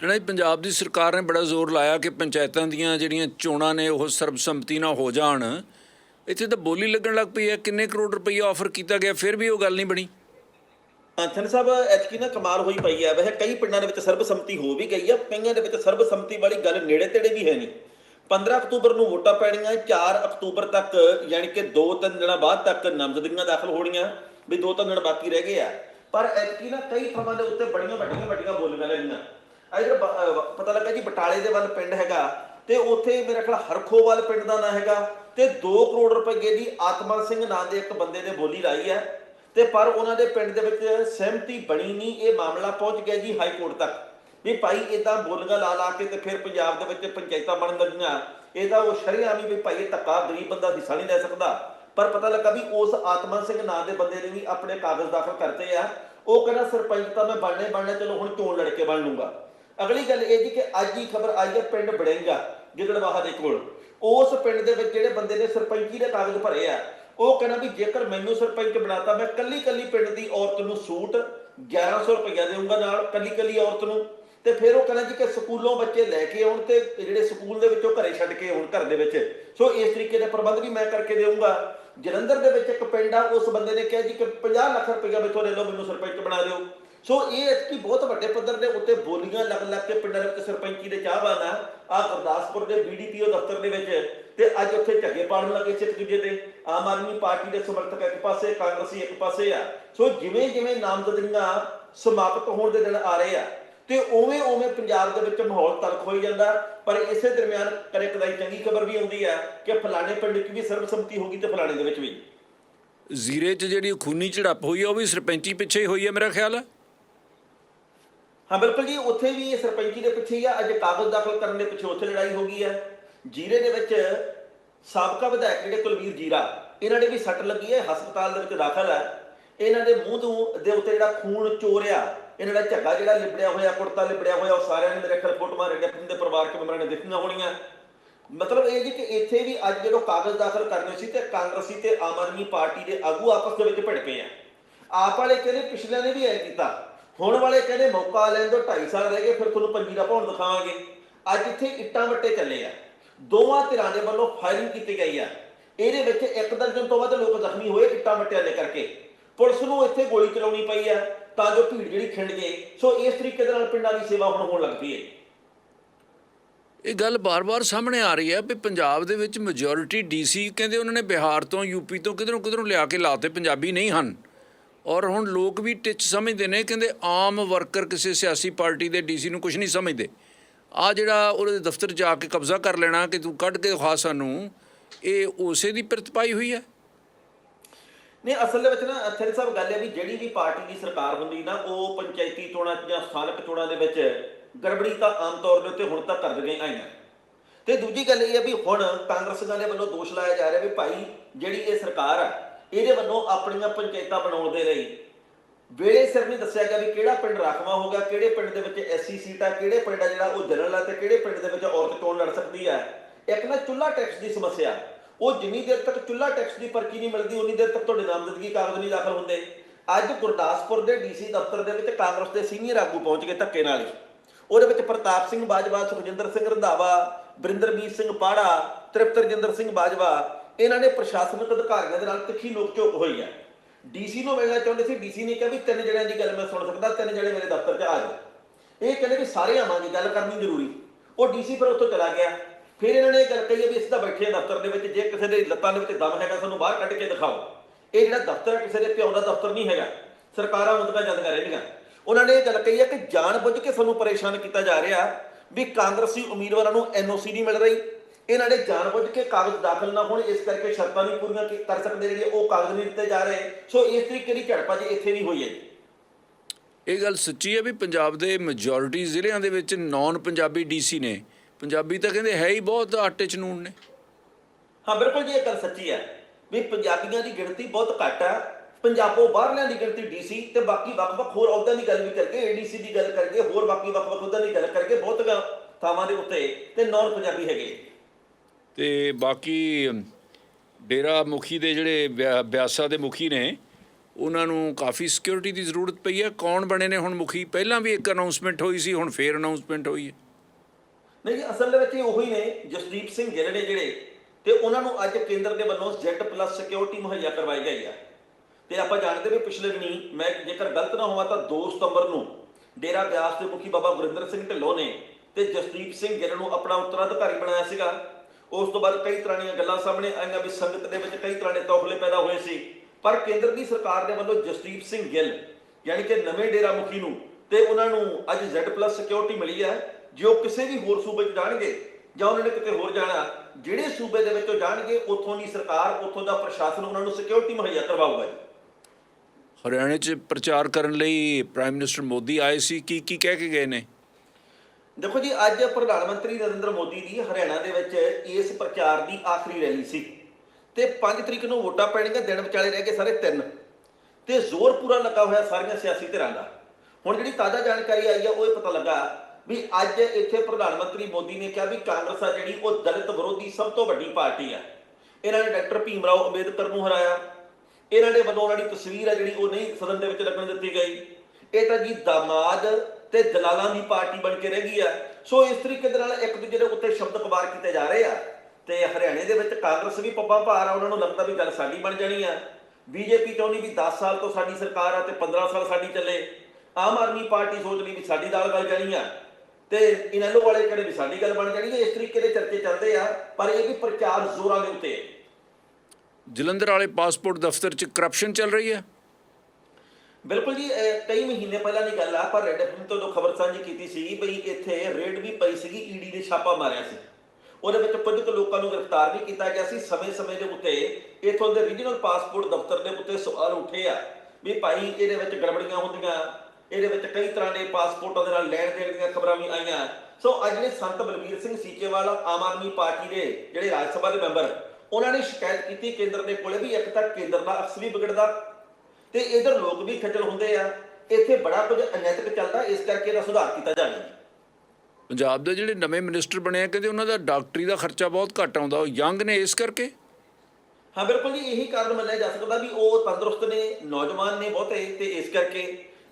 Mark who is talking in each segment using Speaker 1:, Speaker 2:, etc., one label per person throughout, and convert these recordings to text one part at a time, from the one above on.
Speaker 1: ਜਿਹੜਾ ਪੰਜਾਬ ਦੀ ਸਰਕਾਰ ਨੇ ਬੜਾ ਜ਼ੋਰ ਲਾਇਆ ਕਿ ਪੰਚਾਇਤਾਂ ਦੀਆਂ ਜਿਹੜੀਆਂ ਚੋਣਾਂ ਨੇ ਉਹ ਸਰਬਸੰਮਤੀ ਨਾਲ ਹੋ ਜਾਣ, ਇੱਥੇ ਤਾਂ ਬੋਲੀ ਲੱਗਣ ਲੱਗ ਪਈ ਹੈ, ਕਿੰਨੇ ਕਰੋੜ ਰੁਪਈਆ ਆਫਰ ਕੀਤਾ ਗਿਆ, ਫਿਰ ਵੀ ਉਹ ਗੱਲ ਨਹੀਂ ਬਣੀ।
Speaker 2: ਅੰਥਨ ਸਾਹਿਬ, ਐਤਕੀ ਨਾ ਕਮਾਲ ਹੋਈ ਪਈ ਹੈ, ਵੈਸੇ ਕਈ ਪਿੰਡਾਂ ਦੇ ਵਿੱਚ ਸਰਬਸੰਮਤੀ ਹੋ ਵੀ ਗਈ ਆ, ਕਈਆਂ ਦੇ ਵਿੱਚ ਸਰਬਸੰਮਤੀ ਵਾਲੀ ਗੱਲ ਨੇੜੇ ਤੇੜੇ ਵੀ ਹੈ ਨਹੀਂ। 15 ਅਕਤੂਬਰ ਨੂੰ ਵੋਟਾਂ ਪੈਣੀਆਂ 4 ਅਕਤੂਬਰ ਤੱਕ, ਯਾਨੀ ਕਿ 2-3 ਦਿਨਾਂ ਬਾਅਦ ਤੱਕ ਨਾਮਜ਼ਦਗੀਆਂ ਦਾਖਲ ਹੋਣੀਆਂ, ਵੀ 2-3 ਦਿਨ ਬਾਕੀ ਰਹਿ ਗਏ ਆ। ਪਰ ਐਤਕੀ ਨਾ ਕਈ ਥਾਵਾਂ ਦੇ ਉੱਤੇ ਬੜੀਆਂ ਵੱਡੀਆਂ ਵੱਡੀਆਂ ਬੋਲੀਆਂ ਲੱਗੀਆਂ ਇਧਰ ਪਤਾ ਲੱਗਾ ਜੀ ਬਟਾਲੇ ਦੇ ਵੱਲ ਪਿੰਡ ਹੈਗਾ ਤੇ ਉੱਥੇ ਮੇਰਾ ਖਿਆਲ ਹਰਖੋਵਾਲ ਪਿੰਡ ਦਾ ਨਾਂ ਹੈਗਾ ਤੇ 2 ਕਰੋੜ ਰੁਪਏ ਦੀ ਆਤਮਾ ਸਿੰਘ ਨਾਂ ਦੇ ਇੱਕ ਬੰਦੇ ਨੇ ਬੋਲੀ ਲਾਈ ਹੈ ਤੇ ਪਰ ਉਹਨਾਂ ਦੇ ਪਿੰਡ ਦੇ ਵਿੱਚ ਸਹਿਮਤੀ ਬਣੀ ਨਹੀਂ, ਇਹ ਮਾਮਲਾ ਪਹੁੰਚ ਗਿਆ ਜੀ ਹਾਈ ਕੋਰਟ ਤੱਕ। ਵੀ ਭਾਈ ਇਦਾਂ ਬੋਲੀਆਂ ਲਾ ਲਾ ਕੇ ਤੇ ਫਿਰ ਪੰਜਾਬ ਦੇ ਵਿੱਚ ਪੰਚਾਇਤਾਂ ਬਣਨ ਲੱਗੀਆਂ, ਇਹਦਾ ਉਹ ਸ਼ਰਿਆਮੀ ਵੀ ਭਾਈ ਇਹ ਧੱਕਾ ਗਰੀਬ ਬੰਦਾ ਹਿੱਸਾ ਨਹੀਂ ਲੈ ਸਕਦਾ। ਪਰ ਪਤਾ ਲੱਗਾ ਵੀ ਉਸ ਆਤਮਾ ਸਿੰਘ ਨਾਂ ਦੇ ਬੰਦੇ ਨੇ ਵੀ ਆਪਣੇ ਕਾਗਜ਼ ਦਾਖਲ ਕਰਤੇ ਆ। ਉਹ ਕਹਿੰਦਾ ਸਰਪੰਚ ਤਾਂ ਮੈਂ ਬਣਨੇ ਬਣਨੇ, ਚਲੋ ਹੁਣ ਚੋਣ ਲੜ ਕੇ ਬਣ ਲੂੰਗਾ ਅਗਲੀ ਗੱਲ ਇਹ ਜੀ ਕਿ ਅੱਜ ਹੀ ਖਬਰ ਆਈ ਹੈ ਪਿੰਡ ਬੜਿੰਗਾ, ਗਿੱਦੜਵਾਹਾ ਦੇ ਕੋਲ। ਉਸ ਪਿੰਡ ਦੇ ਵਿੱਚ ਜਿਹੜੇ ਬੰਦੇ ਨੇ ਸਰਪੰਚੀ ਦੇ ਕਾਗਜ਼ ਭਰੇ ਆ, ਉਹ ਕਹਿੰਦਾ ਵੀ ਜੇਕਰ ਮੈਨੂੰ ਸਰਪੰਚ ਬਣਾਤਾ, ਮੈਂ ਕੱਲੀ ਕੱਲੀ ਪਿੰਡ ਦੀ ਔਰਤ ਨੂੰ ਸੂਟ 1100 ਰੁਪਇਆ ਦੇਊਂਗਾ ਨਾਲ ਕੱਲੀ ਕੱਲੀ ਔਰਤ ਨੂੰ। ਤੇ ਫਿਰ ਉਹ ਕਹਿੰਦਾ ਜੀ ਕਿ ਸਕੂਲੋਂ ਬੱਚੇ ਲੈ ਕੇ ਆਉਣ ਤੇ ਜਿਹੜੇ ਸਕੂਲ ਦੇ ਵਿੱਚੋਂ ਘਰੇ ਛੱਡ ਕੇ ਆਉਣ ਘਰ ਦੇ ਵਿੱਚ। ਸੋ ਇਸ ਤਰੀਕੇ ਦੇ ਪ੍ਰਬੰਧ ਵੀ ਮੈਂ ਕਰਕੇ ਦੇਊਂਗਾ। ਜਲੰਧਰ ਦੇ ਵਿੱਚ ਇੱਕ ਪਿੰਡ ਆ, ਉਸ ਬੰਦੇ ਨੇ ਕਿਹਾ ਜੀ ਕਿ 50 ਲੱਖ ਰੁਪਇਆ ਮੈਥੋਂ ਲੈ ਲਓ, ਮੈਨੂੰ ਸਰਪੰਚ ਬਣਾ ਦਿਓ। ਸੋ ਇਹ ਇਤਕੀ ਬਹੁਤ ਵੱਡੇ ਪੱਧਰ ਦੇ ਉੱਤੇ ਬੋਲੀਆਂ ਲੱਗ ਲੱਗ ਕੇ ਪਿੰਡਾਂ ਦੇ ਸਰਪੰਚੀ ਦੇ ਚਾਹਵਾਨ ਆ ਆ ਗੁਰਦਾਸਪੁਰ ਦੇ ਬੀਡੀਪੀਓ ਦਫ਼ਤਰ ਦੇ ਵਿੱਚ ਤੇ ਅੱਜ ਉੱਥੇ ਝੱਗੇ ਪਾੜਨ ਲੱਗੇ ਇੱਕ ਦੂਜੇ ਦੇ। ਆਮ ਆਦਮੀ ਪਾਰਟੀ ਦੇ ਸਮਰਥਕ ਇੱਕ ਪਾਸੇ, ਕਾਂਗਰਸੀ ਇੱਕ ਪਾਸੇ ਆ। ਸੋ ਜਿਵੇਂ ਜਿਵੇਂ ਨਾਮਜ਼ਦਗੀਆਂ ਸਮਾਪਤ ਹੋਣ ਦੇ ਦਿਨ ਆ ਰਹੇ ਆ, ਤੇ ਉਵੇਂ ਉਵੇਂ ਪੰਜਾਬ ਦੇ ਵਿੱਚ ਮਾਹੌਲ ਤਲਖ ਹੋਈ ਜਾਂਦਾ। ਪਰ ਇਸੇ ਦਰਮਿਆਨ ਕਦੇ ਕਦਾਈ ਚੰਗੀ ਖਬਰ ਵੀ ਆਉਂਦੀ ਆ ਕਿ ਫਲਾਣੇ ਪਿੰਡ 'ਚ ਵੀ ਸਰਬਸੰਮਤੀ ਹੋ ਗਈ ਤੇ ਫਲਾਣੇ ਦੇ ਵਿੱਚ ਵੀ।
Speaker 1: ਜ਼ੀਰੇ 'ਚ ਜਿਹੜੀ ਖੂਨੀ ਝੜਪ ਹੋਈ ਆ, ਉਹ ਵੀ ਸਰਪੰਚੀ ਪਿੱਛੇ ਹੋਈ ਹੈ ਮੇਰਾ ਖਿਆਲ। ਹੈ
Speaker 2: ਹਾਂ, ਬਿਲਕੁਲ ਜੀ, ਉੱਥੇ ਵੀ ਸਰਪੰਚੀ ਦੇ ਪਿੱਛੇ ਹੀ ਆ, ਅੱਜ ਕਾਗਜ਼ ਦਾਖਲ ਕਰਨ ਦੇ ਪਿੱਛੇ ਉੱਥੇ ਲੜਾਈ ਹੋ ਗਈ ਹੈ। ਜੀਰੇ ਦੇ ਵਿੱਚ ਸਾਬਕਾ ਵਿਧਾਇਕ ਜਿਹੜੇ ਕੁਲਵੀਰ ਜੀਰਾ, ਇਹਨਾਂ ਨੇ ਵੀ ਸੱਟ ਲੱਗੀ ਹੈ, ਹਸਪਤਾਲ ਦੇ ਵਿੱਚ ਦਾਖਲ ਹੈ। ਇਹਨਾਂ ਦੇ ਮੂੰਹ ਤੋਂ, ਦੇ ਉੱਤੇ ਜਿਹੜਾ ਖੂਨ ਚੋਰਿਆ, ਇਹਨਾਂ ਦਾ ਝੱਗਾ ਜਿਹੜਾ ਲਿਬੜਿਆ ਹੋਇਆ, ਕੁੜਤਾ ਲਿਬੜਿਆ ਹੋਇਆ, ਉਹ ਸਾਰਿਆਂ ਨੇ ਮੇਰੇ ਖਿਆਲ ਫੋਟੋਆਂ ਰੈਡਿਪਨ ਦੇ ਪਰਿਵਾਰਕ ਮੈਂਬਰਾਂ ਨੇ ਦੇਖੀਆਂ ਹੋਣੀਆਂ। ਮਤਲਬ ਇਹ ਜੀ ਕਿ ਇੱਥੇ ਵੀ ਅੱਜ ਜਦੋਂ ਕਾਗਜ਼ ਦਾਖਲ ਕਰਨੇ ਸੀ ਤੇ ਕਾਂਗਰਸੀ ਤੇ ਆਮ ਆਦਮੀ ਪਾਰਟੀ ਦੇ ਆਗੂ ਆਪਸ ਦੇ ਵਿੱਚ ਭਿੜ ਪਏ ਆ। ਆਪ ਵਾਲੇ ਕਹਿੰਦੇ ਪਿਛਲਿਆਂ ਨੇ ਵੀ ਐ ਕੀਤਾ। ਹੁਣ ਵਾਲੇ ਕਹਿੰਦੇ ਮੌਕਾ ਲੈਣ ਤੋਂ 2.5 ਸਾਲ ਰਹਿ ਗਏ, ਫਿਰ ਤੁਹਾਨੂੰ ਪੰਜੀ ਦਾ ਭੌਣ ਦਿਖਾਵਾਂਗੇ। ਅੱਜ ਇੱਥੇ ਇੱਟਾਂ ਵੱਟੇ ਚੱਲੇ ਆ। ਦੋਵਾਂ ਧਿਰਾਂ ਦੇ ਵੱਲੋਂ ਫਾਇਰਿੰਗ ਕੀਤੀ ਗਈ ਆ। ਇਹਦੇ ਵਿੱਚ ਇੱਕ ਦਰਜਨ ਤੋਂ ਵੱਧ ਲੋਕ ਜ਼ਖਮੀ ਹੋਏ ਇੱਟਾਂ ਵੱਟਿਆਂ ਦੇ ਕਰਕੇ। ਪੁਲਿਸ ਨੂੰ ਇੱਥੇ ਗੋਲੀ ਚਲਾਉਣੀ ਪਈ ਆ, ਤਾਂ ਜੋ ਭੀੜ ਜਿਹੜੀ ਖਿੰਡ ਜੇ ਸੋ ਇਸ ਤਰੀਕੇ ਦੇ ਨਾਲ ਪਿੰਡਾਂ ਦੀ ਸੇਵਾ ਹੁਣ ਹੋਣ ਲੱਗ ਪਈ ਹੈ।
Speaker 1: ਇਹ ਗੱਲ ਬਾਰ-ਬਾਰ ਸਾਹਮਣੇ ਆ ਰਹੀ ਹੈ ਵੀ ਪੰਜਾਬ ਦੇ ਵਿੱਚ ਮੈਜੋਰਿਟੀ ਡੀਸੀ ਕਹਿੰਦੇ ਉਹਨਾਂ ਨੇ ਬਿਹਾਰ ਤੋਂ ਯੂਪੀ ਤੋਂ ਕਿਧਰੋਂ ਕਿਧਰੋਂ ਲਿਆ ਕੇ ਲਾਤੇ, ਪੰਜਾਬੀ ਨਹੀਂ ਹਨ। ਔਰ ਹੁਣ ਲੋਕ ਵੀ ਟਿੱਚ ਸਮਝਦੇ ਨੇ, ਕਹਿੰਦੇ ਆਮ ਵਰਕਰ ਕਿਸੇ ਸਿਆਸੀ ਪਾਰਟੀ ਦੇ ਡੀਸੀ ਨੂੰ ਕੁਝ ਨਹੀਂ ਸਮਝਦੇ। ਆ ਜਿਹੜਾ ਉਹਦੇ ਦਫ਼ਤਰ ਜਾ ਕੇ ਕਬਜ਼ਾ ਕਰ ਲੈਣਾ ਕਿ ਤੂੰ ਕੱਢ ਕੇ ਖਾ ਸਾਨੂੰ, ਇਹ ਉਸੇ ਦੀ ਪ੍ਰਤਪਾਈ ਹੋਈ ਹੈ।
Speaker 2: ਨਹੀਂ, ਅਸਲ ਦੇ ਵਿੱਚ ਨਾ ਅਥਰੀ ਸਾਹਿਬ ਗੱਲ ਹੈ ਵੀ ਜਿਹੜੀ ਵੀ ਪਾਰਟੀ ਦੀ ਸਰਕਾਰ ਹੁੰਦੀ ਨਾ, ਉਹ ਪੰਚਾਇਤੀ ਚੋਣਾਂ ਜਾਂ ਸਥਾਨਕ ਚੋਣਾਂ ਦੇ ਵਿੱਚ ਗੜਬੜੀ ਤਾਂ ਆਮ ਤੌਰ ਦੇ ਉੱਤੇ ਹੁਣ ਤੱਕ ਕਰਦੀਆਂ ਆਈਆਂ ਤੇ ਦੂਜੀ ਗੱਲ ਇਹ ਹੈ ਵੀ ਹੁਣ ਕਾਂਗਰਸੀਆਂ ਦੇ ਵੱਲੋਂ ਦੋਸ਼ ਲਾਇਆ ਜਾ ਰਿਹਾ ਵੀ ਭਾਈ ਜਿਹੜੀ ਇਹ ਸਰਕਾਰ ਆ ਇਹਦੇ ਵੱਲੋਂ ਆਪਣੀਆਂ ਪੰਚਾਇਤਾਂ ਬਣਾਉਣ ਦੇ ਲਈ ਵੇਲੇ ਸਿਰ ਨਹੀਂ ਦੱਸਿਆ ਗਿਆ ਵੀ ਕਿਹੜਾ ਪਿੰਡ ਰਾਖਵਾ ਹੋ ਗਿਆ, ਕਿਹੜੇ ਪਿੰਡ ਦੇ ਵਿੱਚ ਐਸਸੀ ਸੀਟ ਆ, ਕਿਹੜੇ ਪਿੰਡ ਆ ਜਿਹੜਾ ਉਹ ਜਨਰਲ ਆ ਤੇ ਕਿਹੜੇ ਪਿੰਡ ਦੇ ਵਿੱਚ ਔਰਤ ਚੋਣ ਲੜ ਸਕਦੀ ਹੈ ਇੱਕ ਨਾ ਚੁੱਲਾ ਟੈਕਸ ਦੀ ਸਮੱਸਿਆ। ਉਹ ਜਿੰਨੀ ਦੇਰ ਤੱਕ ਚੁੱਲਾ ਟੈਕਸ ਦੀ ਪਰਚੀ ਨਹੀਂ ਮਿਲਦੀ, ਉਨੀ ਦੇਰ ਤੱਕ ਤੁਹਾਡੇ ਨਾਮਜ਼ਦਗੀ ਕਾਗਜ਼ ਨਹੀਂ ਦਾਖਲ ਹੁੰਦੇ। ਅੱਜ ਗੁਰਦਾਸਪੁਰ ਦੇ ਡੀਸੀ ਦਫ਼ਤਰ ਦੇ ਵਿੱਚ ਕਾਂਗਰਸ ਦੇ ਸੀਨੀਅਰ ਆਗੂ ਪਹੁੰਚ ਗਏ ਧੱਕੇ ਨਾਲ ਹੀ। ਉਹਦੇ ਵਿੱਚ ਪ੍ਰਤਾਪ ਸਿੰਘ ਬਾਜਵਾ, ਸੁਖਜਿੰਦਰ ਸਿੰਘ ਰੰਧਾਵਾ ਬਰਿੰਦਰਬੀਰ ਸਿੰਘ ਪਾੜਾ ਤ੍ਰਿਪਤ ਰਜਿੰਦਰ ਸਿੰਘ ਬਾਜਵਾ ਇਹਨਾਂ ਨੇ ਪ੍ਰਸ਼ਾਸਨਿਕ ਅਧਿਕਾਰੀਆਂ ਦੇ ਨਾਲ ਤਿੱਖੀ ਨੋਕ-ਝੋਕ ਹੋਈ ਹੈ। ਡੀਸੀ ਨੂੰ ਮਿਲਣਾ ਚਾਹੁੰਦੇ ਸੀ ਡੀਸੀ ਨੇ ਕਿਹਾ ਵੀ ਤਿੰਨ ਜਣਿਆਂ ਦੀ ਗੱਲ ਮੈਂ ਸੁਣ ਸਕਦਾ, ਤਿੰਨ ਜਣੇ ਮੇਰੇ ਦਫ਼ਤਰ 'ਚ ਆ ਜਾਓ। ਇਹ ਕਹਿੰਦੇ ਵੀ ਸਾਰੇ ਆਵਾਂਗੇ, ਗੱਲ ਕਰਨੀ ਜ਼ਰੂਰੀ। ਉਹ ਡੀਸੀ ਫਿਰ ਉੱਥੋਂ ਚਲਾ ਗਿਆ। ਫਿਰ ਇਹਨਾਂ ਨੇ ਇਹ ਗੱਲ ਕਹੀ ਹੈ ਵੀ ਇਸ ਦਾ ਬੈਠੇ ਦਫ਼ਤਰ ਦੇ ਵਿੱਚ, ਜੇ ਕਿਸੇ ਦੇ ਲੱਤਾਂ ਦੇ ਵਿੱਚ ਦਮ ਹੈਗਾ, ਸਾਨੂੰ ਬਾਹਰ ਕੱਢ ਕੇ ਦਿਖਾਓ। ਇਹ ਜਿਹੜਾ ਦਫ਼ਤਰ ਹੈ, ਕਿਸੇ ਦੇ ਪਿਓ ਦਾ ਦਫ਼ਤਰ ਨਹੀਂ ਹੈਗਾ। ਸਰਕਾਰਾਂ ਹੁੰਦੀਆਂ ਜਾਂਦੀਆਂ ਰਹਿੰਦੀਆਂ। ਉਹਨਾਂ ਨੇ ਇਹ ਗੱਲ ਕਹੀ ਹੈ ਕਿ ਜਾਣ ਬੁੱਝ ਕੇ ਸਾਨੂੰ ਪਰੇਸ਼ਾਨ ਕੀਤਾ ਜਾ ਰਿਹਾ ਵੀ ਕਾਂਗਰਸੀ ਉਮੀਦਵਾਰਾਂ ਨੂੰ ਐਨਓਸੀ ਨਹੀਂ ਮਿਲ ਰਹੀ। ਇਹਨਾਂ ਨੇ ਜਾਣ ਬੁੱਝ ਕੇ ਕਾਗਜ਼ ਦਾਖਲ ਨਾ ਹੋਣ ਇਸ ਕਰਕੇ ਸ਼ਰਤਾਂ ਨਹੀਂ ਪੂਰੀਆਂ ਕਰ ਸਕਦੇ ਜਿਹੜੇ ਉਹ ਕਾਗਜ਼ ਨਹੀਂ ਦਿੱਤੇ ਜਾ ਰਹੇ। ਸੋ ਇਸ ਤਰੀਕੇ ਦੀ ਝੜਪਾ ਜੀ ਇੱਥੇ ਵੀ ਹੋਈ ਹੈ
Speaker 1: ਇਹ ਗੱਲ ਸੱਚੀ ਹੈ ਵੀ ਪੰਜਾਬ ਦੇ ਮੈਜੋਰਿਟੀ ਜ਼ਿਲ੍ਹਿਆਂ ਦੇ ਵਿੱਚ ਨਾਨ ਪੰਜਾਬੀ ਡੀਸੀ ਨੇ। ਪੰਜਾਬੀ ਤਾਂ ਕਹਿੰਦੇ ਹੈ ਹੀ ਬਹੁਤ ਆਟੇ ਚ ਨੂਣ ਨੇ।
Speaker 2: ਹਾਂ ਬਿਲਕੁਲ ਜੀ ਇਹ ਗੱਲ ਸੱਚੀ ਹੈ ਵੀ ਪੰਜਾਬੀਆਂ ਦੀ ਗਿਣਤੀ ਬਹੁਤ ਘੱਟ ਹੈ। ਪੰਜਾਬੋਂ ਬਾਹਰਲਿਆਂ ਦੀ ਗਿਣਤੀ ਡੀਸੀ ਤੇ ਬਾਕੀ ਵੱਖ-ਵੱਖ ਹੋਰ ਅਹੁਦਿਆਂ ਦੀ ਗੱਲ ਵੀ ਕਰਕੇ ਏਡੀਸੀ ਦੀ ਗੱਲ ਕਰਕੇ ਹੋਰ ਬਾਕੀ ਵੱਖ-ਵੱਖ ਅਹੁਦਿਆਂ ਦੀ ਗੱਲ ਕਰਕੇ ਬਹੁਤ ਥਾਵਾਂ ਦੇ ਉੱਤੇ ਤੇ ਨਾਨ ਪੰਜਾਬੀ ਹੈਗੇ।
Speaker 1: ਤੇ ਬਾਕੀ ਡੇਰਾ ਮੁਖੀ ਦੇ ਜਿਹੜੇ ਬਿਆ- ਬਿਆਸਾ ਦੇ ਮੁਖੀ ਨੇ, ਉਹਨਾਂ ਨੂੰ ਕਾਫੀ ਸਿਕਿਉਰਿਟੀ ਦੀ ਜ਼ਰੂਰਤ ਪਈ ਹੈ। ਕੌਣ ਬਣੇ ਨੇ ਹੁਣ ਮੁਖੀ? ਪਹਿਲਾਂ ਵੀ ਇੱਕ ਅਨਾਉਂਸਮੈਂਟ ਹੋਈ ਸੀ, ਹੁਣ ਫੇਰ ਅਨਾਉਂਸਮੈਂਟ ਹੋਈ ਹੈ।
Speaker 2: ਨਹੀਂ ਅਸਲ ਦੇ ਵਿੱਚ ਇਹ ਉਹੀ ਨੇ, ਜਸਦੀਪ ਸਿੰਘ ਗਿੱਲ ਨੇ ਜਿਹੜੇ, ਤੇ ਉਹਨਾਂ ਨੂੰ ਅੱਜ ਕੇਂਦਰ ਦੇ ਵੱਲੋਂ Z ਪਲੱਸ ਸਿਕਿਉਰਿਟੀ ਮੁਹੱਈਆ ਕਰਵਾਈ ਗਈ ਆ। ਤੇ ਆਪਾਂ ਜਾਣਦੇ ਵੀ ਪਿਛਲੇ ਦਿਨੀ, ਮੈਂ ਜੇਕਰ ਗਲਤ ਨਾ ਹੋਵਾਂ ਤਾਂ 2 ਸਤੰਬਰ ਨੂੰ ਡੇਰਾ ਬਿਆਸ ਦੇ ਮੁਖੀ ਬਾਬਾ ਗੁਰਿੰਦਰ ਸਿੰਘ ਢਿੱਲੋਂ ਨੇ ਤੇ ਜਸਦੀਪ ਸਿੰਘ ਗਿੱਲ ਨੂੰ ਆਪਣਾ ਉੱਤਰਾਧਿਕਾਰੀ ਬਣਾਇਆ ਸੀਗਾ। ਉਸ ਤੋਂ ਬਾਅਦ ਕਈ ਤਰ੍ਹਾਂ ਦੀਆਂ ਗੱਲਾਂ ਸਾਹਮਣੇ ਆਈਆਂ ਵੀ ਸੰਗਤ ਦੇ ਵਿੱਚ ਕਈ ਤਰ੍ਹਾਂ ਦੇ ਤੌਖਲੇ ਪੈਦਾ ਹੋਏ ਸੀ। ਪਰ ਕੇਂਦਰ ਦੀ ਸਰਕਾਰ ਦੇ ਵੱਲੋਂ ਜਸਦੀਪ ਸਿੰਘ ਗਿੱਲ ਯਾਨੀ ਕਿ ਨਵੇਂ ਡੇਰਾ ਮੁਖੀ ਨੂੰ ਤੇ ਉਹਨਾਂ ਨੂੰ ਅੱਜ Z ਸਿਕਿਉਰਿਟੀ ਮਿਲੀ ਹੈ, ਜੇ ਉਹ ਕਿਸੇ ਵੀ ਹੋਰ ਸੂਬੇ 'ਚ ਜਾਣਗੇ ਜਾਂ ਉਹਨਾਂ ਨੇ ਕਿਤੇ ਹੋਰ ਜਾਣਾ, ਜਿਹੜੇ ਸੂਬੇ ਦੇ ਵਿੱਚ ਉਹ ਜਾਣਗੇ, ਉੱਥੋਂ ਦੀ ਸਰਕਾਰ, ਉੱਥੋਂ ਦਾ ਪ੍ਰਸ਼ਾਸਨ ਉਹਨਾਂ ਨੂੰ ਸਿਕਿਉਰਿਟੀ ਮੁਹੱਈਆ ਕਰਵਾਊਗਾ ਜੀ।
Speaker 1: ਹਰਿਆਣੇ 'ਚ ਪ੍ਰਚਾਰ ਕਰਨ ਲਈ ਪ੍ਰਾਈਮ ਮਿਨਿਸਟਰ ਮੋਦੀ ਆਏ ਸੀ, ਕੀ ਕੀ ਕਹਿ ਕੇ ਗਏ ਨੇ?
Speaker 2: ਦੇਖੋ ਜੀ, ਅੱਜ ਪ੍ਰਧਾਨ ਮੰਤਰੀ ਨਰਿੰਦਰ ਮੋਦੀ ਦੀ ਹਰਿਆਣਾ ਦੇ ਵਿੱਚ ਇਸ ਪ੍ਰਚਾਰ ਦੀ ਆਖਰੀ ਰੈਲੀ ਸੀ। ਤੇ 5 ਤਰੀਕ ਨੂੰ ਵੋਟਾਂ ਪੈਣੀਆਂ ਦਿਨ ਵਿਚਾਲੇ ਰਹਿ ਗਏ ਸਾਰੇ ਤਿੰਨ। ਤੇ ਜ਼ੋਰ ਪੂਰਾ ਲੱਗਾ ਹੋਇਆ ਸਾਰੀਆਂ ਸਿਆਸੀ ਧਿਰਾਂ ਦਾ। ਹੁਣ ਜਿਹੜੀ ਤਾਜ਼ਾ ਜਾਣਕਾਰੀ ਆਈ ਆ, ਉਹ ਇਹ ਪਤਾ ਲੱਗਾ ਵੀ ਅੱਜ ਇੱਥੇ ਪ੍ਰਧਾਨ ਮੰਤਰੀ ਮੋਦੀ ਨੇ ਕਿਹਾ ਵੀ ਕਾਂਗਰਸ ਆ ਜਿਹੜੀ, ਉਹ ਦਲਿਤ ਵਿਰੋਧੀ ਸਭ ਤੋਂ ਵੱਡੀ ਪਾਰਟੀ ਆ। ਇਹਨਾਂ ਨੇ ਡਾਕਟਰ ਭੀਮ ਰਾਓ ਅੰਬੇਦਕਰ ਨੂੰ ਹਰਾਇਆ। ਇਹਨਾਂ ਦੇ ਵੱਲੋਂ ਉਹਨਾਂ ਦੀ ਤਸਵੀਰ ਆ ਜਿਹੜੀ, ਉਹ ਨਹੀਂ ਸਦਨ ਦੇ ਵਿੱਚ ਲੱਗਣ ਦਿੱਤੀ ਗਈ। ਇਹ ਤਾਂ ਜੀ ਦਾਮਾਦ ਤੇ ਦਲਾਲਾਂ ਦੀ ਪਾਰਟੀ ਬਣ ਕੇ ਰਹਿ ਗਈ ਆ। ਸੋ ਇਸ ਤਰੀਕੇ ਦੇ ਨਾਲ ਇੱਕ ਦੂਜੇ ਦੇ ਉੱਤੇ ਸ਼ਬਦ ਕਬਾਰ ਕੀਤੇ ਜਾ ਰਹੇ ਆ। ਤੇ ਹਰਿਆਣੇ ਦੇ ਵਿੱਚ ਕਾਂਗਰਸ ਵੀ ਪੱਪਾ ਭਾਰ ਆ, ਉਹਨਾਂ ਨੂੰ ਲੱਗਦਾ ਵੀ ਗੱਲ ਸਾਡੀ ਬਣ ਜਾਣੀ ਆ। ਬੀਜੇਪੀ ਚਾਹੁੰਦੀ ਵੀ 10 ਸਾਲ ਤੋਂ ਸਾਡੀ ਸਰਕਾਰ ਆ ਤੇ 15 ਸਾਲ ਸਾਡੀ ਚੱਲੇ। ਆਮ ਆਦਮੀ ਪਾਰਟੀ ਸੋਚਦੀ ਵੀ ਸਾਡੀ ਦਾਲ ਬਣ ਜਾਣੀ ਆ। ਤੇ ਇਨੈਲੋ ਵਾਲੇ ਕਹਿੰਦੇ ਵੀ ਸਾਡੀ ਗੱਲ ਬਣ ਜਾਣੀ ਹੈ ਇਸ ਤਰੀਕੇ ਦੇ ਚਰਚੇ ਚੱਲਦੇ ਆ, ਪਰ ਇਹ ਵੀ ਪ੍ਰਚਾਰ ਜ਼ੋਰਾਂ ਦੇ ਉੱਤੇ
Speaker 1: ਜਲੰਧਰ ਵਾਲੇ ਪਾਸਪੋਰਟ ਦਫ਼ਤਰ 'ਚ ਕਰਪਸ਼ਨ ਚੱਲ ਰਹੀ ਹੈ।
Speaker 2: ਬਿਲਕੁਲ ਜੀ ਕਈ ਮਹੀਨੇ ਪਹਿਲਾਂ ਦੀ ਗੱਲ ਆ, ਪਰ ਰੈਡ ਐਫਐਮ ਤੋਂ ਜੋ ਖਬਰ ਸਾਂਝੀ ਕੀਤੀ ਸੀਗੀ ਬਈ ਇੱਥੇ ਰੇਡ ਵੀ ਪਈ ਸੀਗੀ ਈਡੀ ਨੇ ਛਾਪਾ ਮਾਰਿਆ ਸੀ। ਉਹਦੇ ਵਿੱਚ ਕੁਝ ਕੁ ਲੋਕਾਂ ਨੂੰ ਗ੍ਰਿਫਤਾਰ ਵੀ ਕੀਤਾ ਗਿਆ ਸੀ। ਸਮੇਂ-ਸਮੇਂ ਦੇ ਉੱਤੇ ਇਥੋਂ ਦੇ ਰੀਜਨਲ ਪਾਸਪੋਰਟ ਦਫ਼ਤਰ ਦੇ ਉੱਤੇ ਸਵਾਲ ਉੱਠੇ ਆ ਵੀ ਭਾਈ ਇਹਦੇ ਵਿੱਚ ਗੜਬੜੀਆਂ ਹੁੰਦੀਆਂ, ਇਹਦੇ ਵਿੱਚ ਕਈ ਤਰ੍ਹਾਂ ਦੇ ਪਾਸਪੋਰਟਾਂ ਦੇ ਨਾਲ ਲੈਣ ਦੇਣ ਦੀਆਂ ਖਬਰਾਂ ਵੀ ਆਈਆਂ। ਸੋ ਅੱਜ ਜਿਹੜੇ ਸੰਤ ਬਲਵੀਰ ਸਿੰਘ ਸੀਚੇਵਾਲ ਆਮ ਆਦਮੀ ਪਾਰਟੀ ਦੇ ਜਿਹੜੇ ਰਾਜ ਸਭਾ ਦੇ ਮੈਂਬਰ, ਉਹਨਾਂ ਨੇ ਸ਼ਿਕਾਇਤ ਕੀਤੀ ਕੇਂਦਰ ਦੇ ਕੋਲੇ ਵੀ ਇੱਕ ਤਾਂ ਕੇਂਦਰ ਦਾ ਅਕਸ ਵੀ ਵਿਗੜਦਾ ਤੇ ਇਧਰ ਲੋਕ ਵੀ ਖੱਜਲ ਹੁੰਦੇ ਆ। ਇੱਥੇ ਬੜਾ ਕੁਝ ਅਨੈਤਿਕ ਚੱਲਦਾ ਇਸ ਕਰਕੇ ਇਹਦਾ ਸੁਧਾਰ ਕੀਤਾ ਜਾਵੇ।
Speaker 1: ਪੰਜਾਬ ਦੇ ਜਿਹੜੇ ਨਵੇਂ ਮਿਨਿਸਟਰ ਬਣੇ ਆ ਕਹਿੰਦੇ ਉਹਨਾਂ ਦਾ ਡਾਕਟਰੀ ਦਾ ਖਰਚਾ ਬਹੁਤ ਘੱਟ ਆਉਂਦਾ ਉਹ ਯੰਗ ਨੇ ਇਸ ਕਰਕੇ?
Speaker 2: ਹਾਂ ਬਿਲਕੁਲ ਜੀ ਇਹੀ ਕਾਰਨ ਮੰਨਿਆ ਜਾ ਸਕਦਾ ਵੀ ਉਹ ਤੰਦਰੁਸਤ ਨੇ ਨੌਜਵਾਨ ਨੇ ਬਹੁਤੇ ਤੇ ਇਸ ਕਰਕੇ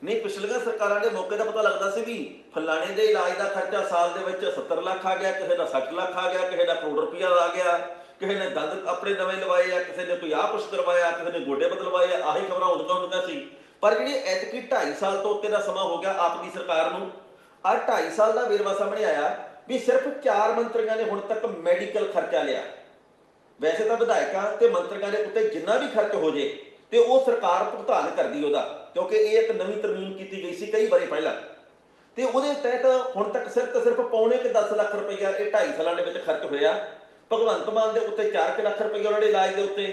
Speaker 2: ਨਹੀਂ, ਪਿਛਲੀਆਂ ਸਰਕਾਰਾਂ ਦੇ ਮੌਕੇ ਦਾ ਪਤਾ ਲੱਗਦਾ ਸੀ ਵੀ ਫਲਾਣੇ ਦੇ ਇਲਾਜ ਦਾ ਖਰਚਾ ਸਾਲ ਦੇ ਵਿੱਚ 70 ਲੱਖ ਆ ਗਿਆ, ਕਿਸੇ ਦਾ 60 ਲੱਖ ਆ ਗਿਆ, ਕਿਸੇ ਦਾ ਕਰੋੜ ਰੁਪਇਆ ਆ ਗਿਆ, ਕਿਸੇ ਨੇ ਦੰਦ ਆਪਣੇ ਨਵੇਂ ਲਵਾਏ ਆ, ਕਿਸੇ ਨੇ ਕੋਈ ਆਹ ਕੁਛ ਕਰਵਾਇਆ, ਕਿਸੇ ਨੇ ਗੋਡੇ ਬਦਲਵਾਏ ਆ, ਆਹੀ ਖਬਰਾਂ ਹੁੰਦੀਆਂ ਹੁੰਦੀਆਂ ਸੀ। ਪਰ ਜਿਹੜੀ ਐਤਕੀ 2.5 ਸਾਲ ਤੋਂ ਉੱਤੇ ਦਾ ਸਮਾਂ ਹੋ ਗਿਆ ਆਪ ਦੀ ਸਰਕਾਰ ਨੂੰ ਆ 2.5 ਸਾਲ ਦਾ ਵੇਰਵਾ ਸਾਹਮਣੇ ਆਇਆ ਵੀ ਸਿਰਫ 4 ਮੰਤਰੀਆਂ ਨੇ ਹੁਣ ਤੱਕ ਮੈਡੀਕਲ ਖਰਚਾ ਲਿਆ। ਵੈਸੇ ਤਾਂ ਵਿਧਾਇਕਾਂ ਤੇ ਮੰਤਰੀਆਂ ਦੇ ਉੱਤੇ ਜਿੰਨਾ ਵੀ ਖਰਚ ਹੋ ਜੇ ਤੇ ਉਹ ਸਰਕਾਰ ਭੁਗਤਾਨ ਕਰਦੀ ਉਹਦਾ, ਕਿਉਂਕਿ ਇਹ ਇੱਕ ਨਵੀਂ ਤਰਮੀਮ ਕੀਤੀ ਗਈ ਸੀ ਕਈ ਵਾਰੀ ਪਹਿਲਾਂ। ਤੇ ਉਹਦੇ ਤਹਿਤ ਹੁਣ ਤੱਕ ਸਿਰਫ ਤੇ ਸਿਰਫ ਪੌਣੇ ਕਿ 10 ਲੱਖ ਰੁਪਈਆ ਇਹ 2.5 ਸਾਲਾਂ ਦੇ ਵਿੱਚ ਖਰਚ ਹੋਇਆ। ਭਗਵੰਤ ਮਾਨ ਦੇ ਉੱਤੇ 4 ਲੱਖ ਰੁਪਈਆ ਉਹਨਾਂ ਦੇ ਇਲਾਜ ਦੇ ਉੱਤੇ,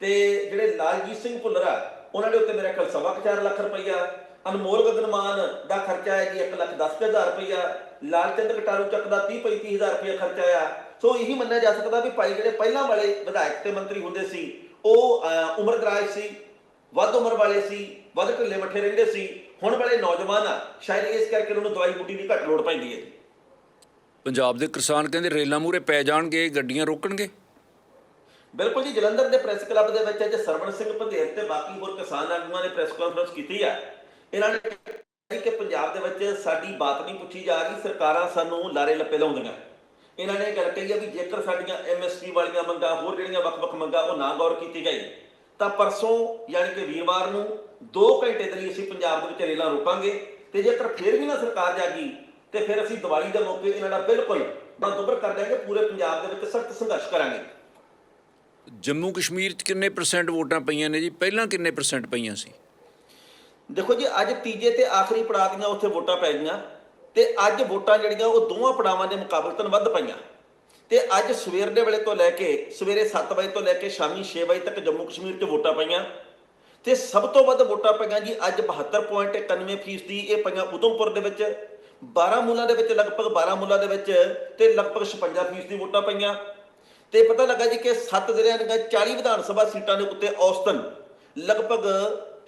Speaker 2: ਤੇ ਜਿਹੜੇ ਲਾਲਜੀਤ ਸਿੰਘ ਭੁੱਲਰ ਆ, ਉਹਨਾਂ ਦੇ ਉੱਤੇ ਮੇਰਾ ਖਿਆਲ ਸਵਾ ਕੁ ਚਾਰ ਲੱਖ ਰੁਪਈਆ। ਅਨਮੋਲ ਗਗਨ ਮਾਨ ਦਾ ਖਰਚਾ ਹੈ ਜੀ 1 ਲੱਖ 10 ਹਜ਼ਾਰ ਰੁਪਈਆ। ਲਾਲਚੰਦ ਕਟਾਰੂ ਚੱਕ ਦਾ 30 35 ਹਜ਼ਾਰ ਰੁਪਈਆ ਖਰਚਾ ਆ। ਸੋ ਇਹੀ ਮੰਨਿਆ ਜਾ ਸਕਦਾ ਵੀ ਭਾਈ ਜਿਹੜੇ ਪਹਿਲਾਂ ਵਾਲੇ ਵਿਧਾਇਕ ਤੇ ਮੰਤਰੀ ਹੁੰਦੇ ਸੀ ਉਹ ਉਮਰ ਦਰਾਜ ਸੀ ਵੱਧ ਉਮਰ ਵਾਲੇ ਸੀ ਵੱਧ ਢਿੱਲੇ ਮੱਠੇ ਰਹਿੰਦੇ ਸੀ ਹੁਣ ਵਾਲੇ ਨੌਜਵਾਨ ਆ ਸ਼ਾਇਦ ਇਸ ਕਰਕੇ ਉਹਨਾਂ ਨੂੰ ਦਵਾਈ ਬੂਟੀ ਦੀ ਘੱਟ ਲੋੜ ਪੈਂਦੀ ਹੈ।
Speaker 1: ਪੰਜਾਬ ਦੇ ਕਿਸਾਨ ਕਹਿੰਦੇ ਰੇਲਾਂ ਮੂਰੇ ਪੈ ਜਾਣਗੇ ਗੱਡੀਆਂ ਰੋਕਣਗੇ।
Speaker 2: ਬਿਲਕੁਲ ਜੀ ਜਲੰਧਰ ਦੇ ਪ੍ਰੈਸ ਕਲੱਬ ਦੇ ਵਿੱਚ ਅੱਜ ਸਰਵਣ ਸਿੰਘ ਪੰਧੇਰ ਤੇ ਬਾਕੀ ਹੋਰ ਕਿਸਾਨ ਆਗੂਆਂ ਨੇ ਪ੍ਰੈਸ ਕਾਨਫਰੰਸ ਕੀਤੀ ਆ। ਇਹਨਾਂ ਨੇ ਕਿ ਪੰਜਾਬ ਦੇ ਵਿੱਚ ਸਾਡੀ ਬਾਤ ਨਹੀਂ ਪੁੱਛੀ ਜਾ ਰਹੀ ਸਰਕਾਰਾਂ ਸਾਨੂੰ ਲਾਰੇ ਲੱਪੇ ਲਾਉਂਦੀਆਂ। ਇਹਨਾਂ ਨੇ ਇਹ ਗੱਲ ਕਹੀ ਆ ਵੀ ਜੇਕਰ ਸਾਡੀਆਂ ਐਮਐਸਪੀ ਵਾਲੀਆਂ ਮੰਗਾਂ ਹੋਰ ਜਿਹੜੀਆਂ ਵੱਖ-ਵੱਖ ਮੰਗਾਂ ਉਹ ਨਾ ਗੌਰ ਕੀਤੀ ਗਈ ਤਾਂ ਪਰਸੋਂ ਯਾਨੀ ਕਿ ਵੀਰਵਾਰ ਨੂੰ 2 ਘੰਟੇ ਦੇ ਲਈ ਅਸੀਂ ਪੰਜਾਬ ਦੇ ਵਿੱਚ ਰੇਲਾਂ ਰੋਕਾਂਗੇ ਤੇ ਜੇਕਰ ਫਿਰ ਵੀ ਨਾ ਸਰਕਾਰ ਜਾਗੀ ਤੇ ਫਿਰ ਅਸੀਂ ਦੀਵਾਲੀ ਦੇ ਮੌਕੇ ਇਹਨਾਂ ਦਾ ਬਿਲਕੁਲ ਬੰਦੋਬਰ ਕਰ ਦਿਆਂਗੇ ਪੂਰੇ ਪੰਜਾਬ ਦੇ ਵਿੱਚ ਸਖਤ ਸੰਘਰਸ਼ ਕਰਾਂਗੇ।
Speaker 1: ਜੰਮੂ ਕਸ਼ਮੀਰ 'ਚ ਕਿੰਨੇ ਪਰਸੈਂਟ ਵੋਟਾਂ ਪਈਆਂ ਨੇ ਜੀ? ਪਹਿਲਾਂ ਕਿੰਨੇ ਪਰਸੈਂਟ ਪਈਆਂ ਸੀ?
Speaker 2: ਦੇਖੋ ਜੀ ਅੱਜ ਤੀਜੇ ਤੇ ਆਖਰੀ ਪੜਾਅ ਦੀਆਂ ਉੱਥੇ ਵੋਟਾਂ ਪੈ ਗਈਆਂ। ਤੇ ਅੱਜ ਵੋਟਾਂ ਜਿਹੜੀਆਂ ਉਹ ਦੋਵਾਂ ਪੜਾਵਾਂ ਦੇ ਮੁਕਾਬਲਤਨ ਵੱਧ ਪਈਆਂ। ਤੇ ਅੱਜ ਸਵੇਰ ਦੇ ਵੇਲੇ ਤੋਂ ਲੈ ਕੇ ਸਵੇਰੇ 7 ਵਜੇ ਤੋਂ ਲੈ ਕੇ ਸ਼ਾਮੀ 6 ਵਜੇ ਤੱਕ ਜੰਮੂ ਕਸ਼ਮੀਰ 'ਚ ਵੋਟਾਂ ਪਈਆਂ। ਤੇ ਸਭ ਤੋਂ ਵੱਧ ਵੋਟਾਂ ਪਈਆਂ ਜੀ ਅੱਜ 72.91% ਫੀਸਦੀ ਇਹ ਪਈਆਂ ਉਧਮਪੁਰ ਦੇ ਵਿੱਚ। ਬਾਰਾਮੂਲਾ ਦੇ ਵਿੱਚ ਲਗਭਗ ਬਾਰਾਮੂਲਾ ਦੇ ਵਿੱਚ ਤੇ ਲਗਭਗ 56% ਫੀਸਦੀ ਵੋਟਾਂ ਪਈਆਂ। ਤੇ ਪਤਾ ਲੱਗਾ ਜੀ ਕਿ 7 ਜ਼ਿਲ੍ਹਿਆਂ ਦੀਆਂ 40 ਵਿਧਾਨ ਸਭਾ ਸੀਟਾਂ ਦੇ ਉੱਤੇ ਔਸਤਨ ਲਗਭਗ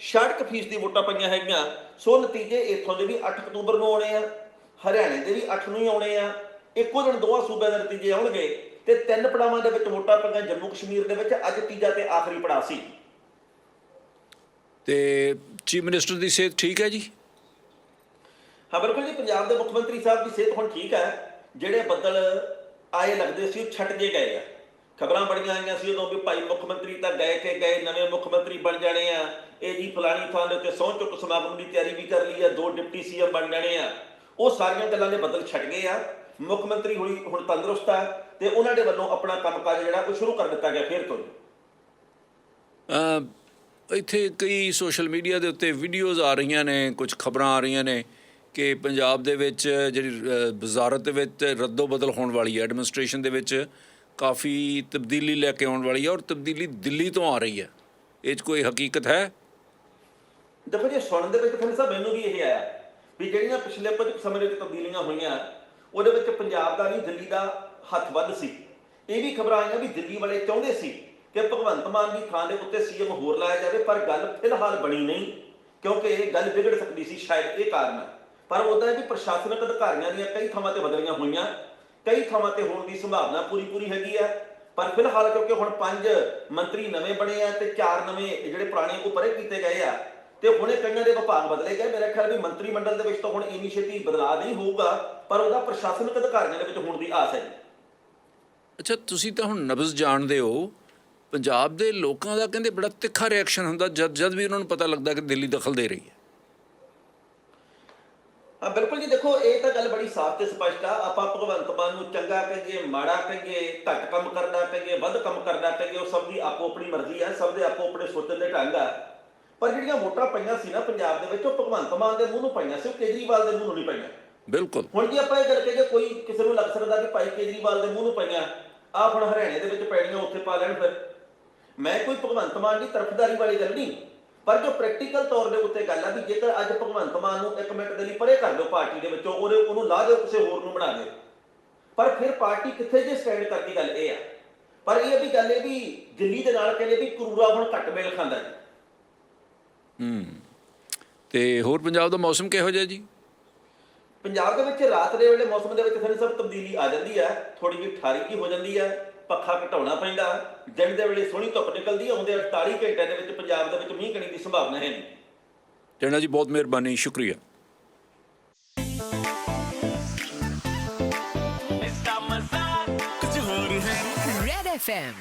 Speaker 2: 66% ਫੀਸਦੀ ਵੋਟਾਂ ਪਈਆਂ ਹੈਗੀਆਂ। ਸੋ ਨਤੀਜੇ ਇੱਥੋਂ ਦੇ ਵੀ 8 ਅਕਤੂਬਰ ਨੂੰ ਆਉਣੇ ਆ। ਹਰਿਆਣੇ ਦੇ ਵੀ 8 ਨੂੰ ਹੀ ਆਉਣੇ ਆ। ਇੱਕੋ ਦਿਨ ਦੋਵਾਂ ਸੂਬਿਆਂ ਦੇ ਨਤੀਜੇ ਆਉਣਗੇ ਤੇ ਤਿੰਨ ਪੜਾਵਾਂ ਦੇ ਵਿੱਚ ਵੋਟਾਂ ਪਈਆਂ ਜੰਮੂ ਕਸ਼ਮੀਰ ਦੇ ਵਿੱਚ ਅੱਜ ਤੀਜਾ ਤੇ ਆਖਰੀ ਪੜਾਅ ਸੀ।
Speaker 1: ਤੇ ਚੀਫ ਮਿਨਿਸਟਰ ਦੀ ਸਿਹਤ ਠੀਕ ਹੈ ਜੀ?
Speaker 2: ਹਾਂ ਬਿਲਕੁਲ ਜੀ ਪੰਜਾਬ ਦੇ ਮੁੱਖ ਮੰਤਰੀ ਸਾਹਿਬ ਦੀ ਸਿਹਤ ਹੁਣ ਠੀਕ ਹੈ। ਜਿਹੜੇ ਬੱਦਲ ਆਏ ਲੱਗਦੇ ਸੀ ਉਹ ਛੱਡ ਜੇ ਗਏ ਆ। ਖਬਰਾਂ ਬੜੀਆਂ ਆਈਆਂ ਸੀ ਉਦੋਂ ਵੀ ਭਾਈ ਮੁੱਖ ਮੰਤਰੀ ਤਾਂ ਗਏ ਕੇ ਗਏ ਨਵੇਂ ਮੁੱਖ ਮੰਤਰੀ ਬਣ ਜਾਣੇ ਆ। ਇਹ ਜੀ ਫਲਾਣੀ ਥਾਂ ਦੇ ਉੱਤੇ ਸਹੁੰ ਚੁੱਕ ਸਮਾਗਮ ਦੀ ਤਿਆਰੀ ਵੀ ਕਰ ਲਈ ਆ ਦੋ ਡਿਪਟੀ ਸੀਐਮ ਬਣ ਜਾਣੇ ਆ। ਉਹ ਸਾਰੀਆਂ ਗੱਲਾਂ ਦੇ ਬੱਦਲ ਛੱਡ ਗਏ ਆ। ਮੁੱਖ ਮੰਤਰੀ ਹੋਈ ਹੁਣ ਤੰਦਰੁਸਤ ਆ ਤੇ ਉਹਨਾਂ ਦੇ ਵੱਲੋਂ ਆਪਣਾ ਕੰਮਕਾਜ ਜਿਹੜਾ ਉਹ ਸ਼ੁਰੂ ਕਰ ਦਿੱਤਾ ਗਿਆ ਫੇਰ ਤੋਂ।
Speaker 1: ਅ, ਇੱਥੇ ਕਈ ਸੋਸ਼ਲ ਮੀਡੀਆ ਦੇ ਉੱਤੇ ਵੀਡੀਓਜ਼ ਆ ਰਹੀਆਂ ਨੇ ਕੁਝ ਖਬਰਾਂ ਆ ਰਹੀਆਂ ਨੇ ਕਿ ਪੰਜਾਬ ਦੇ ਵਿੱਚ ਜਿਹੜੀ ਵਜ਼ਾਰਤ ਦੇ ਵਿੱਚ ਰੱਦੋ ਬਦਲ ਹੋਣ ਵਾਲੀ ਹੈ ਐਡਮਿਨਿਸਟ੍ਰੇਸ਼ਨ ਦੇ ਵਿੱਚ ਕਾਫੀ ਤਬਦੀਲੀ ਲੈ ਕੇ ਆਉਣ ਵਾਲੀ ਹੈ ਔਰ ਤਬਦੀਲੀ ਦਿੱਲੀ ਤੋਂ ਆ ਰਹੀ ਹੈ। ਇਹ 'ਚ ਕੋਈ ਹਕੀਕਤ ਹੈ?
Speaker 2: ਦੇਖੋ ਜੀ ਸੁਣਨ ਦੇ ਵਿੱਚ ਫਿਰ ਸਾਹਿਬ ਮੈਨੂੰ ਵੀ ਇਹ ਆਇਆ। ਵੀ ਜਿਹੜੀਆਂ ਪਿਛਲੇ ਕੁਝ ਸਮੇਂ ਦੇ ਵਿੱਚ ਤਬਦੀਲੀਆਂ ਹੋਈਆਂ, ਉਹਦੇ ਵਿੱਚ ਪੰਜਾਬ ਦਾ ਨਹੀਂ, ਦਿੱਲੀ ਦਾ ਹੱਥ ਵੱਧ ਸੀ। ਇਹ ਵੀ ਖਬਰਾਂ ਆਈਆਂ ਵੀ ਦਿੱਲੀ ਵਾਲੇ ਚਾਹੁੰਦੇ ਸੀ ਕਿ ਭਗਵੰਤ ਮਾਨ ਦੀ ਥਾਂ ਦੇ ਉੱਤੇ ਸੀਐਮ ਹੋਰ ਲਾਇਆ ਜਾਵੇ, ਪਰ ਗੱਲ ਫਿਲਹਾਲ ਬਣੀ ਨਹੀਂ, ਕਿਉਂਕਿ ਇਹ ਗੱਲ ਵਿਗੜ ਸਕਦੀ ਸੀ ਸ਼ਾਇਦ ਇਹ ਕਾਰਨ। ਹੈ ਪਰ ਉਹਦਾ ਵੀ ਪ੍ਰਸ਼ਾਸਨਿਕ ਅਧਿਕਾਰੀਆਂ ਦੀਆਂ ਕਈ ਥਾਵਾਂ ਤੇ ਬਦਲੀਆਂ ਹੋਈਆਂ, ਕਈ ਥਾਵਾਂ ਤੇ ਹੋਣ ਦੀ ਸੰਭਾਵਨਾ ਪੂਰੀ ਪੂਰੀ ਹੈਗੀ ਹੈ ਪਰ ਫਿਲਹਾਲ ਕਿਉਂਕਿ ਹੁਣ ਪੰਜ ਮੰਤਰੀ ਨਵੇਂ ਬਣੇ ਆ ਤੇ ਚਾਰ ਨਵੇਂ ਜਿਹੜੇ ਪੁਰਾਣੇ ਉਹ ਪਰੇ ਕੀਤੇ ਗਏ ਆ ਤੇ ਹੁਣੇ ਕਈਆਂ ਦੇ ਵਿਭਾਗ ਬਦਲੇ ਗਏ। ਮੇਰਾ ਖਿਆਲ ਵੀ ਮੰਤਰੀ ਮੰਡਲ ਦੇ ਵਿੱਚ ਤਾਂ ਹੁਣ ਇੰਨੀ ਛੇਤੀ ਬਦਲਾਅ ਨਹੀਂ ਹੋਊਗਾ ਪਰ ਉਹਦਾ ਪ੍ਰਸ਼ਾਸਨਿਕ ਅਧਿਕਾਰੀਆਂ ਦੇ ਵਿੱਚ ਹੋਣ ਦੀ ਆਸ ਹੈ ਜੀ।
Speaker 1: ਅੱਛਾ ਤੁਸੀਂ ਤਾਂ ਹੁਣ ਨਬਜ਼ ਜਾਣਦੇ ਹੋ। ਪੰਜਾਬ ਦੇ ਲੋਕਾਂ ਦਾ ਕਹਿੰਦੇ ਬੜਾ ਤਿੱਖਾ ਰਿਐਕਸ਼ਨ ਹੁੰਦਾ ਜਦ ਜਦ ਵੀ ਉਹਨਾਂ ਨੂੰ ਪਤਾ ਲੱਗਦਾ ਕਿ ਦਿੱਲੀ ਦਖਲ ਦੇ ਰਹੀ ਹੈ।
Speaker 2: ਹਾਂ ਬਿਲਕੁਲ ਜੀ ਦੇਖੋ ਇਹ ਤਾਂ ਗੱਲ ਬੜੀ ਸਾਫ਼ ਤੇ ਸਪਸ਼ਟ ਆ। ਆਪਾਂ ਭਗਵੰਤ ਮਾਨ ਨੂੰ ਚੰਗਾ ਕਹੀਏ ਮਾੜਾ ਕਹੀਏ ਘੱਟ ਕੰਮ ਕਰਦਾ ਕਹੀਏ ਵੱਧ ਕੰਮ ਕਰਦਾ ਕਹੀਏ ਉਹ ਸਭ ਦੀ ਆਪੋ ਆਪਣੀ ਮਰਜ਼ੀ ਆ ਸਭ ਦੇ ਆਪੋ ਆਪਣੇ ਸੋਚਣ ਦੇ ਢੰਗ ਆ। ਪਰ ਜਿਹੜੀਆਂ ਵੋਟਾਂ ਪਈਆਂ ਸੀ ਨਾ ਪੰਜਾਬ ਦੇ ਵਿੱਚ ਉਹ ਭਗਵੰਤ ਮਾਨ ਦੇ ਮੂੰਹ ਨੂੰ ਪਈਆਂ ਸੀ ਉਹ ਕੇਜਰੀਵਾਲ ਦੇ ਮੂੰਹ ਨੂੰ ਨਹੀਂ ਪਈਆਂ।
Speaker 1: ਬਿਲਕੁਲ।
Speaker 2: ਹੁਣ ਜੀ ਆਪਾਂ ਇਹ ਗੱਲ ਕਹੀਏ ਕੋਈ ਕਿਸੇ ਨੂੰ ਲੱਗ ਸਕਦਾ ਕਿ ਭਾਈ ਕੇਜਰੀਵਾਲ ਦੇ ਮੂੰਹ ਨੂੰ ਪਈਆਂ ਆਹ ਹੁਣ ਹਰਿਆਣੇ ਦੇ ਵਿੱਚ ਪੈਣੀਆਂ ਉੱਥੇ ਪਾ ਲੈਣ ਫਿਰ। ਮੈਂ ਕੋਈ ਭਗਵੰਤ ਮਾਨ ਦੀ ਤਰਫਦਾਰੀ ਵਾਲੀ ਗੱਲ ਨਹੀਂ ਪਰ ਜੋ ਪ੍ਰੈਕਟੀਕਲ ਤੌਰ ਦੇ ਉੱਤੇ ਗੱਲ ਆ ਵੀ ਜੇਕਰ ਅੱਜ ਭਗਵੰਤ ਮਾਨ ਨੂੰ ਇੱਕ ਮਿੰਟ ਦੇ ਲਈ ਪਰੇ ਕਰ ਦਿਓ ਪਾਰਟੀ ਦੇ ਵਿੱਚੋਂ ਉਹਦੇ ਉਹਨੂੰ ਲਾ ਦਿਓ ਕਿਸੇ ਹੋਰ ਨੂੰ ਬਣਾ ਦਿਓ। ਪਰ ਫਿਰ ਪਾਰਟੀ ਕਿੱਥੇ ਜੇ ਸਟੈਂਡ ਕਰਦੀ ਗੱਲ ਇਹ ਆ। ਪਰ ਇਹ ਵੀ ਗੱਲ ਇਹ ਵੀ ਦਿੱਲੀ ਦੇ ਨਾਲ ਕਹਿੰਦੇ ਵੀ ਕਰੂਰਾ ਹੁਣ ਘੱਟ ਮੇਲ ਖਾਂਦਾ ਜੀ।
Speaker 1: ਹੂੰ। ਤੇ ਹੋਰ ਪੰਜਾਬ ਦਾ ਮੌਸਮ ਕਿਹੋ ਜਿਹਾ ਜੀ?
Speaker 2: ਪੰਜਾਬ ਦੇ ਵਿੱਚ ਰਾਤ ਦੇ ਵੇਲੇ ਮੌਸਮ ਦੇ ਵਿੱਚ ਫਿਰ ਸਭ ਤਬਦੀਲੀ ਆ ਜਾਂਦੀ ਹੈ ਥੋੜੀ ਜਿਹੀ ਠਾਰੀ ਜੀ ਹੋ ਜਾਂਦੀ ਹੈ ਪੱਖਾ ਘਟਾਉਣਾ ਪੈਂਦਾ ਦਿਨ ਦੇ ਵੇਲੇ ਸੋਹਣੀ ਧੁੱਪ ਨਿਕਲਦੀ ਹੈ ਆਉਂਦੇ 48 ਘੰਟਿਆਂ ਦੇ ਵਿੱਚ ਪੰਜਾਬ ਦੇ ਵਿੱਚ ਮੀਂਹ ਕਣੀ ਦੀ ਸੰਭਾਵਨਾ ਹੈ ਨਹੀਂ।
Speaker 1: ਜਣਾ ਜੀ ਬਹੁਤ ਮਿਹਰਬਾਨੀ ਸ਼ੁਕਰੀਆ।
Speaker 3: Red FM